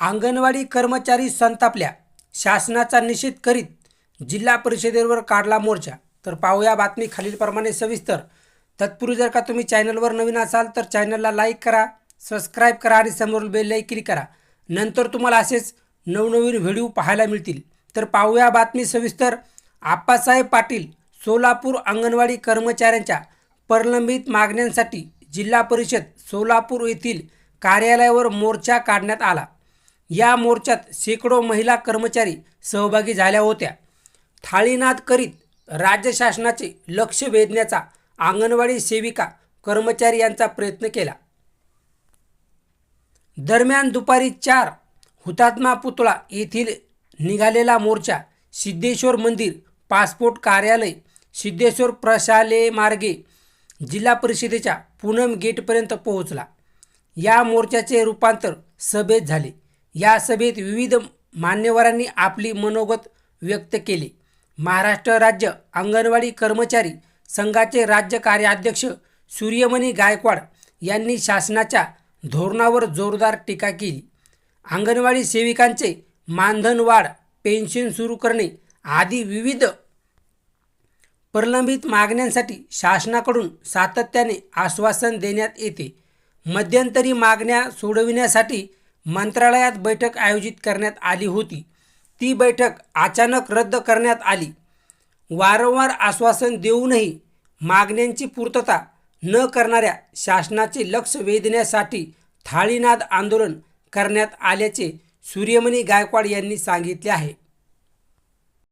अंगणवाडी कर्मचारी संतापल्या शासनाचा निषेध करीत जिल्हा परिषदेवर काढला मोर्चा. तर पाहूया बातमी खालीलप्रमाणे सविस्तर. तत्पूर्वी जर का तुम्ही चॅनलवर नवीन असाल तर चॅनलला लाईक करा सबस्क्राईब करा आणि समोर बेललाही क्लिक करा. नंतर तुम्हाला असेच नवनवीन व्हिडिओ पाहायला मिळतील. तर पाहूया बातमी सविस्तर. आप्पासाहेब पाटील सोलापूर अंगणवाडी कर्मचाऱ्यांच्या प्रलंबित मागण्यांसाठी जिल्हा परिषद सोलापूर येथील कार्यालयावर मोर्चा काढण्यात आला. या मोर्चात शेकडो महिला कर्मचारी सहभागी झाल्या होत्या. थाळीनाद करीत राज्य शासनाचे लक्ष वेधण्याचा अंगणवाडी सेविका कर्मचारी यांचा प्रयत्न केला. दरम्यान दुपारी चार हुतात्मा पुतळा येथील निघालेला मोर्चा सिद्धेश्वर मंदिर पासपोर्ट कार्यालय सिद्धेश्वर प्रशाले मार्गे जिल्हा परिषदेच्या पूनम गेटपर्यंत पोहोचला. या मोर्चाचे रूपांतर सभेत झाले. या सभेत विविध मान्यवरांनी आपली मनोगत व्यक्त केले. महाराष्ट्र राज्य अंगणवाडी कर्मचारी संघाचे राज्य कार्याध्यक्ष सूर्यमणी गायकवाड यांनी शासनाच्या धोरणावर जोरदार टीका केली. अंगणवाडी सेविकांचे मानधन वाढ पेन्शन सुरू करणे आदी विविध प्रलंबित मागण्यांसाठी शासनाकडून सातत्याने आश्वासन देण्यात येते. मध्यंतरी मागण्या सोडविण्यासाठी मंत्रालयात बैठक आयोजित करण्यात आली होती. ती बैठक अचानक रद्द करण्यात आली. वारंवार आश्वासन देऊनही मागण्यांची पूर्तता न करणाऱ्या शासनाचे लक्ष वेधण्यासाठी थाळीनाद आंदोलन करण्यात आल्याचे सूर्यमणी गायकवाड यांनी सांगितले आहे.